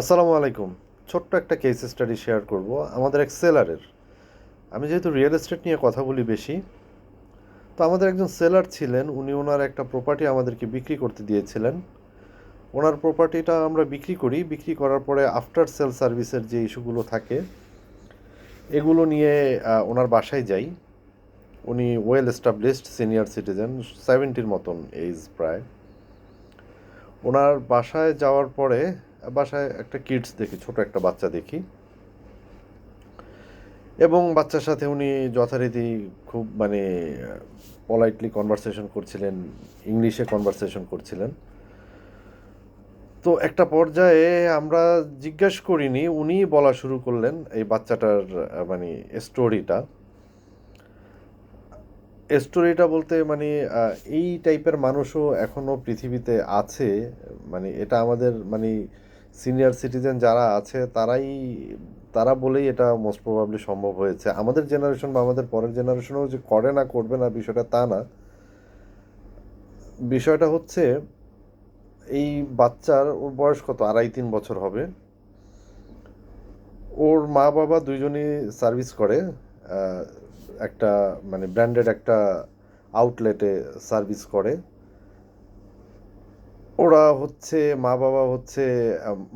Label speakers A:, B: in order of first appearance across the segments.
A: আসসালামু আলাইকুম। ছোট্ট একটা কেস স্টাডি শেয়ার করব আমাদের এক সেলারের আমি যেহেতু রিয়েল এস্টেট নিয়ে কথা বলি বেশি, তো আমাদের একজন সেলার ছিলেন, উনি ওনার একটা প্রপার্টি আমাদেরকে বিক্রি করতে দিয়েছিলেন। ওনার প্রপার্টিটা আমরা বিক্রি করি, বিক্রি করার পরে আফটার সেল সার্ভিসের যে ইস্যুগুলো থাকে, এগুলো নিয়ে ওনার বাসায় যাই। উনি ওয়েল এস্টাবলিশড সিনিয়র সিটিজেন সেভেন্টির মতন এজ প্রায়। ওনার বাসায় যাওয়ার পরে বাসায় একটা কিডস দেখি, ছোট একটা বাচ্চা দেখি। এবং বাচ্চার সাথে উনি যথারীতি খুব মানে পলাইটলি কনভারসেশন করছিলেন ইংলিশে কনভারসেশন করছিলেন। তো একটা পর্যায়ে আমরা জিজ্ঞেস করিনি, উনি বলা শুরু করলেন এই বাচ্চাটার মানে স্টোরিটা স্টোরিটা বলতে মানে এই টাইপের মানুষও এখনও পৃথিবীতে আছে মানে এটা আমাদের মানে সিনিয়র সিটিজেন যারা আছে, তারাই, তারা বলেই এটা মোস্ট প্রবাবলি সম্ভব হয়েছে। আমাদের জেনারেশন বা আমাদের পরের জেনারেশনও যে করে না, করবে না বিষয়টা তা না। বিষয়টা হচ্ছে, এই বাচ্চার ওর বয়স কত? আড়াই তিন বছর হবে। ওর মা বাবা দুইজনই সার্ভিস করে একটা মানে ব্র্যান্ডেড একটা আউটলেটে সার্ভিস করে। ওরা হচ্ছে, মা বাবা হচ্ছে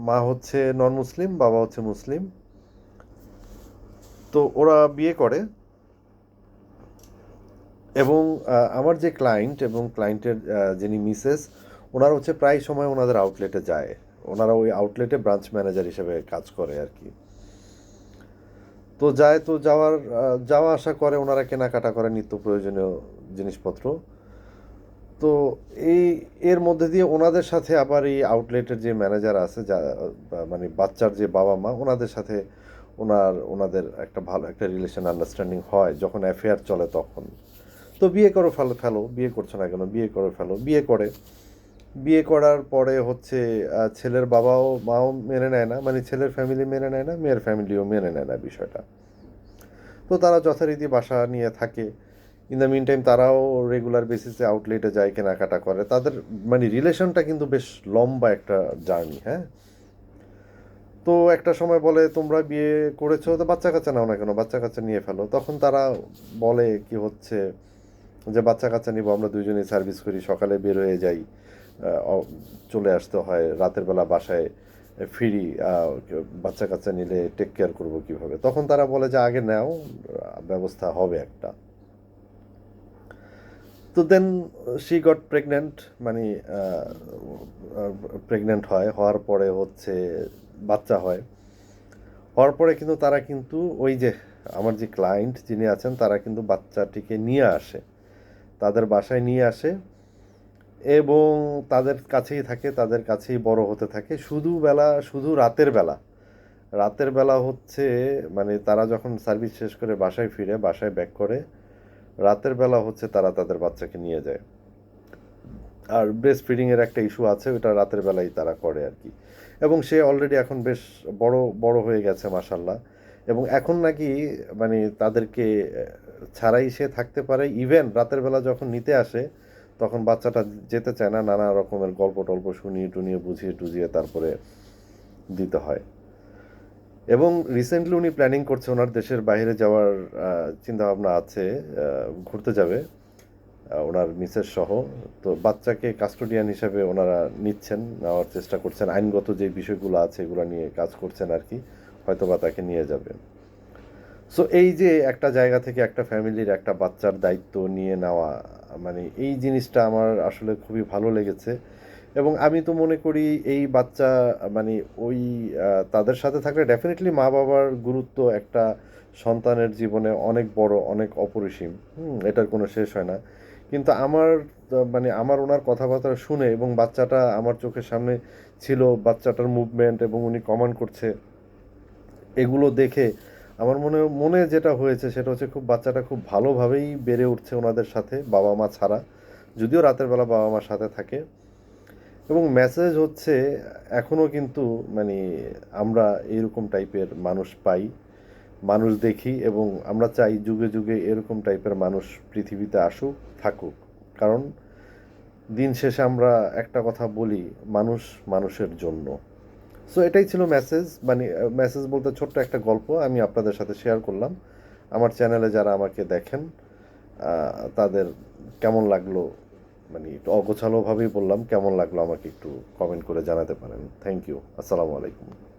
A: মা হচ্ছে নন মুসলিম বাবা হচ্ছে মুসলিম তো ওরা বিয়ে করে। এবং আমার যে ক্লায়েন্ট এবং ক্লায়েন্টের যিনি মিসেস ওনারা হচ্ছে প্রায় সময় ওনাদের আউটলেটে যায়। ওনারা ওই আউটলেটে ব্রাঞ্চ ম্যানেজার হিসেবে কাজ করে আর কি। তো যায়, তো যাওয়ার যাওয়া আসা করে, ওনারা কেনাকাটা করে নিত্য প্রয়োজনীয় জিনিসপত্র। তো এই, এর মধ্যে দিয়ে ওনাদের সাথে আবার এই আউটলেটের যে ম্যানেজার আছে, যা মানে বাচ্চার যে বাবা মা ওনাদের সাথে ওনার, ওনাদের একটা ভালো একটা রিলেশন আন্ডারস্ট্যান্ডিং হয় যখন অ্যাফেয়ার চলে তখন। তো বিয়ে করো ফেলো ফেলো, বিয়ে করছ না কেন? বিয়ে করে, ফেলো, বিয়ে করে। বিয়ে করার পরে হচ্ছে ছেলের বাবাও, মাও মেনে নেয় না মানে ছেলের ফ্যামিলি মেনে নেয় না, মেয়ের ফ্যামিলিও মেনে নেয় না বিষয়টা। তো তারা যথারীতি বাসা নিয়ে থাকে। ইন দ্য মিন টাইম তারাও রেগুলার বেসিসে আউটলেটে যায়, কেনাকাটা করে। তাদের মানে রিলেশনটা কিন্তু বেশ লম্বা একটা জার্নি হ্যাঁ? তো একটা সময় বলে, তোমরা বিয়ে করেছ, তো বাচ্চা কাচ্চা নাও না কেন? বাচ্চা কাচ্চা নিয়ে ফেলো। তখন তারা বলে, কি হচ্ছে? যে, বাচ্চা কাচ্চা নিব, আমরা দুজনেই সার্ভিস করি, সকালে বের হয়ে যাই। চলে আসতে হয়, রাতের বেলা বাসায় ফিরি বাচ্চা কাচ্চা নিলে টেক কেয়ার করব কীভাবে? তখন তারা বলে যে, আগে নাও, ব্যবস্থা হবে একটা। তো দেন শি গট প্রেগনেন্ট মানে প্রেগনেন্ট হয়, হওয়ার পরে হচ্ছে বাচ্চা হয়। হওয়ার পরে কিন্তু তারা কিন্তু ওই যে আমার যে ক্লায়েন্ট যিনি আছেন, তারা কিন্তু বাচ্চাটিকে নিয়ে আসে। তাদের বাসায় নিয়ে আসে এবং তাদের কাছেই থাকে, তাদের কাছেই বড় হতে থাকে। শুধু বেলা, শুধু রাতের বেলা। রাতের বেলা হচ্ছে মানে তারা যখন সার্ভিস শেষ করে বাসায় ফিরে, বাসায় ব্যাক করে রাতের বেলা হচ্ছে তারা তাদের বাচ্চাকে নিয়ে যায়। আর ব্রেস্ট ফিডিংয়ের একটা ইস্যু আছে, ওটা রাতের বেলায় তারা করে আর কি। এবং সে অলরেডি এখন বেশ বড় বড় হয়ে গেছে মাসাল্লাহ এবং এখন নাকি মানে তাদেরকে ছাড়াই সে থাকতে পারে। ইভেন রাতের বেলা যখন নিতে আসে, তখন বাচ্চাটা যেতে চায় না, নানা রকমের গল্প টল্প শুনিয়ে টুনিয়ে বুঝিয়ে টুজিয়ে তারপরে দিতে হয়। এবং রিসেন্টলি উনি প্ল্যানিং করছে ওনার দেশের বাইরে যাওয়ার চিন্তা ভাবনা আছে ঘুরতে যাবে ওনার মিসেস সহ। তো বাচ্চাকে কাস্টোডিয়ান হিসেবে ওনারা নিচ্ছেন, নেওয়ার চেষ্টা করছেন। আইনগত যে বিষয়গুলো আছে, এগুলো নিয়ে কাজ করছেন আর কি হয়তো বা তাকে নিয়ে যাবেন। সো এই যে একটা জায়গা থেকে একটা ফ্যামিলির একটা বাচ্চার দায়িত্ব নিয়ে নেওয়া মানে এই জিনিসটা আমার আসলে খুবই ভালো লেগেছে। এবং আমি তো মনে করি এই বাচ্চা মানে ওই তাদের সাথে থাকলে ডেফিনেটলি মা বাবার গুরুত্ব একটা সন্তানের জীবনে অনেক বড়, অনেক অপরিসীম। হুম, এটার কোনো শেষ হয় না। কিন্তু আমার মানে আমার ওনার কথাবার্তা শুনে এবং বাচ্চাটা আমার চোখের সামনে ছিল, বাচ্চাটার মুভমেন্ট এবং উনি কমান্ড করছে, এগুলো দেখে আমার মনে মনে যেটা হয়েছে সেটা হচ্ছে খুব বাচ্চাটা খুব ভালোভাবেই বেড়ে উঠছে ওনাদের সাথে বাবা মা ছাড়া। যদিও রাতের বেলা বাবা মার সাথে থাকে এবং মেসেজ হচ্ছে এখনও কিন্তু মানে আমরা এইরকম টাইপের মানুষ পাই, মানুষ দেখি এবং আমরা চাই যুগে যুগে এরকম টাইপের মানুষ পৃথিবীতে আসুক, থাকুক। কারণ দিন শেষে আমরা একটা কথা বলি, মানুষ মানুষের জন্য। সো এটাই ছিল মেসেজ মানে মেসেজ বলতে ছোট্ট একটা গল্প আমি আপনাদের সাথে শেয়ার করলাম। আমার চ্যানেলে যারা আমাকে দেখেন তাদের কেমন লাগল মানে একটু অগোছালোভাবেই বললাম। কেমন লাগল আমাকে একটু কমেন্ট করে জানাতে পারেন। থ্যাংক ইউ আসসালামু আলাইকুম।